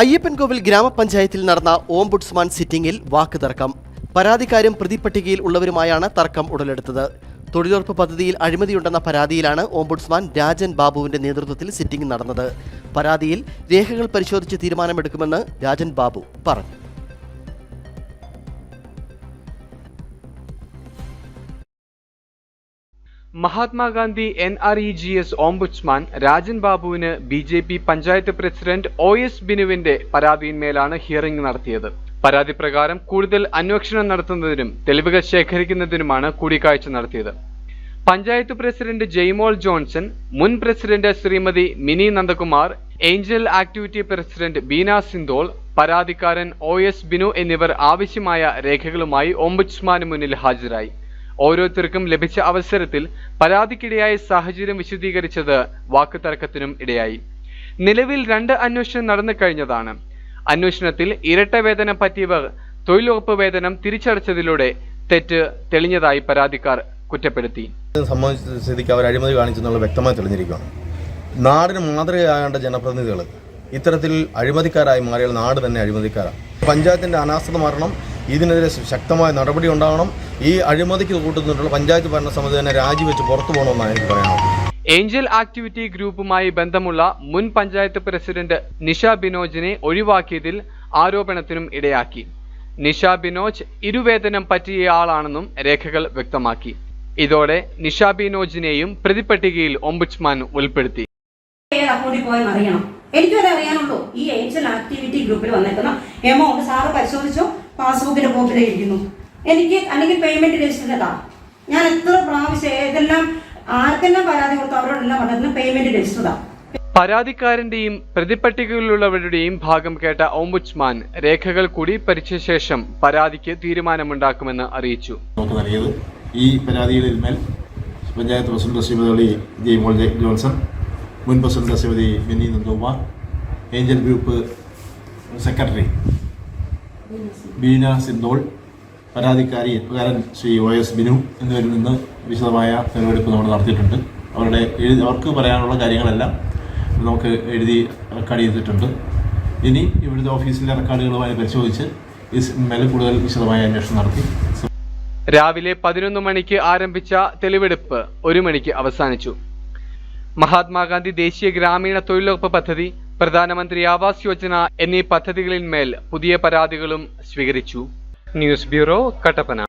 അയ്യപ്പൻകോവിൽ ഗ്രാമപഞ്ചായത്തിൽ നടന്ന ഓംബുഡ്സ്മാൻ സിറ്റിംഗിൽ വാക്ക് തർക്കം. പരാതിക്കാരും പ്രതിപട്ടികയിൽ ഉള്ളവരുമായാണ് തർക്കം ഉടലെടുത്തത്. തൊഴിലുറപ്പ് പദ്ധതിയിൽ അഴിമതിയുണ്ടെന്ന പരാതിയിലാണ് ഓംബുഡ്സ്മാൻ രാജൻ ബാബുവിന്റെ നേതൃത്വത്തിൽ സിറ്റിംഗ് നടന്നത്. പരാതിയിൽ രേഖകൾ പരിശോധിച്ച് തീരുമാനമെടുക്കുമെന്ന് രാജൻ ബാബു പറഞ്ഞു. Mahatma Gandhi N R E G S ombudsman Rajan ബാബുവിന് B J P panchayat president O S ബിനുവിന്റെ പരാതിയിന്മേലാണ് ഹിയറിംഗ് നടത്തിയത്. പരാതി പ്രകാരം കൂടുതൽ അന്വേഷണം നടത്തുന്നതിനും തെളിവുകൾ ശേഖരിക്കുന്നതിനുമാണ് കൂടിക്കാഴ്ച നടത്തിയത്. പഞ്ചായത്ത് പ്രസിഡന്റ് ജെയ്മോൾ ജോൺസൺ മുൻ president Shrimati Mini Nandakumar angel activity president Beena Sinthol പരാതിക്കാരൻ ഒ എസ് ബിനു എന്നിവർ ആവശ്യമായ രേഖകളുമായി ഓംബുഡ്സ്മാന് മുന്നിൽ ഹാജരായി. ഓരോരുത്തർക്കും ലഭിച്ച അവസരത്തിൽ പരാതിക്കിടയായ സാഹചര്യം വിശദീകരിച്ചത് വാക്കുതർക്കത്തിനും ഇടയായി. നിലവിൽ രണ്ട് അന്വേഷണം നടന്നു കഴിഞ്ഞതാണ്. അന്വേഷണത്തിൽ ഇരട്ട വേതനം പറ്റിയവർ തൊഴിലുറപ്പ് വേതനം തിരിച്ചടച്ചതിലൂടെ തെറ്റ് തെളിഞ്ഞതായി പരാതിക്കാർ കുറ്റപ്പെടുത്തി. സംബന്ധിച്ച അവർ അഴിമതി കാണിച്ചെന്നുള്ള വ്യക്തമായി തെളിഞ്ഞിരിക്കുകയാണ്. നാടിന് മാതൃകയാകേണ്ട ജനപ്രതിനിധികൾ ഇത്തരത്തിൽ അഴിമതിക്കാരായി മാറിയാൽ നാട് തന്നെ അഴിമതിക്കാരാണ്. പഞ്ചായത്തിന്റെ അനാസ്ഥത മാറണം ഇതിനെതിരെ ശക്തമായ നടപടി ഉണ്ടാകണം ഈ അഴിമതിക്ക് കൂട്ടുന്നിട്ടുള്ള പഞ്ചായത്ത് ഭരണസമിതി തന്നെ രാജിവെച്ച് പുറത്തു പോകണമെന്നാണ് എനിക്ക് പറയാനുള്ളത്. ഏഞ്ചൽ ആക്ടിവിറ്റി ഗ്രൂപ്പുമായി ബന്ധമുള്ള മുൻ പഞ്ചായത്ത് പ്രസിഡന്റ് നിഷ ബിനോജിനെ ഒഴിവാക്കിയതിൽ ആരോപണത്തിനും ഇടയാക്കി. നിഷ ബിനോജ് ഇരുവേദനം പറ്റിയ ആളാണെന്നും രേഖകൾ വ്യക്തമാക്കി. ഇതോടെ നിഷ ബിനോജിനെയും പ്രതിപട്ടികയിൽ ഒംബുഡ്സ്മാൻ ഉൾപ്പെടുത്തി. എനിക്കറിയാനുള്ളൂ എനിക്കത് അറിയാനുള്ളൂ ഈ ഏഞ്ചൽ ആക്ടിവിറ്റി ഗ്രൂപ്പിൽ വന്നേക്കുന്ന. Amount sir പരിശോധിച്ചോ? പാസ്ബുക്കിന്റെ കോപ്പിലെ ഇരിക്കുന്നു. എനിക്ക് അല്ലെങ്കിൽ പേയ്മെന്റ് രജിസ്റ്റർ താ ഞാൻ എത്ര പ്രാവശ്യം ഏതെല്ലാം ആർക്കെല്ലാം പരാതി കൊടുത്തു അവരോടെല്ലാം പറഞ്ഞിരുന്നു പേയ്മെന്റ് രജിസ്റ്റർ താ പരാതിക്കാരന്റെയും പ്രതിപട്ടികയിലുള്ളവരുടെയും ഭാഗം കേട്ട ഓംബുഡ്സ്മാൻ രേഖകൾ കൂടി പരിച്ച ശേഷം പരാതിക്ക് തീരുമാനമുണ്ടാക്കുമെന്ന് അറിയിച്ചു. നൽകിയത്. ഈ പരാതികളിന്മേൽ പഞ്ചായത്ത് പ്രസിഡന്റ് ശ്രീമതി ജയ്മോൾ ജോൺസൺ മുൻ president Shrimati Mini Nandakumar angel group secretary Beena Sinthol പരാതിക്കാരി കാരൻ ശ്രീ ഒ എസ് ബിനു എന്നിവരിൽ നിന്ന് വിശദമായ തെളിവെടുപ്പ് നമ്മൾ നടത്തിയിട്ടുണ്ട്. അവരുടെ എഴുതി അവർക്ക് പറയാനുള്ള കാര്യങ്ങളെല്ലാം നമുക്ക് എഴുതി റെക്കോർഡ് ചെയ്തിട്ടുണ്ട്. ഇനി ഇവിടുത്തെ ഓഫീസിലെ റെക്കോർഡുകളുമായി പരിശോധിച്ച് ഈ മേലെ കൂടുതൽ വിശദമായ അന്വേഷണം നടത്തി. രാവിലെ പതിനൊന്ന് മണിക്ക് ആരംഭിച്ച തെളിവെടുപ്പ് ഒരു മണിക്ക് അവസാനിച്ചു. മഹാത്മാഗാന്ധി ദേശീയ ഗ്രാമീണ തൊഴിലുറപ്പ് പദ്ധതി പ്രധാനമന്ത്രി ആവാസ് യോജന എന്നീ പദ്ധതികളിന്മേൽ പുതിയ പരാതികളും സ്വീകരിച്ചു. News bureau Kattappana.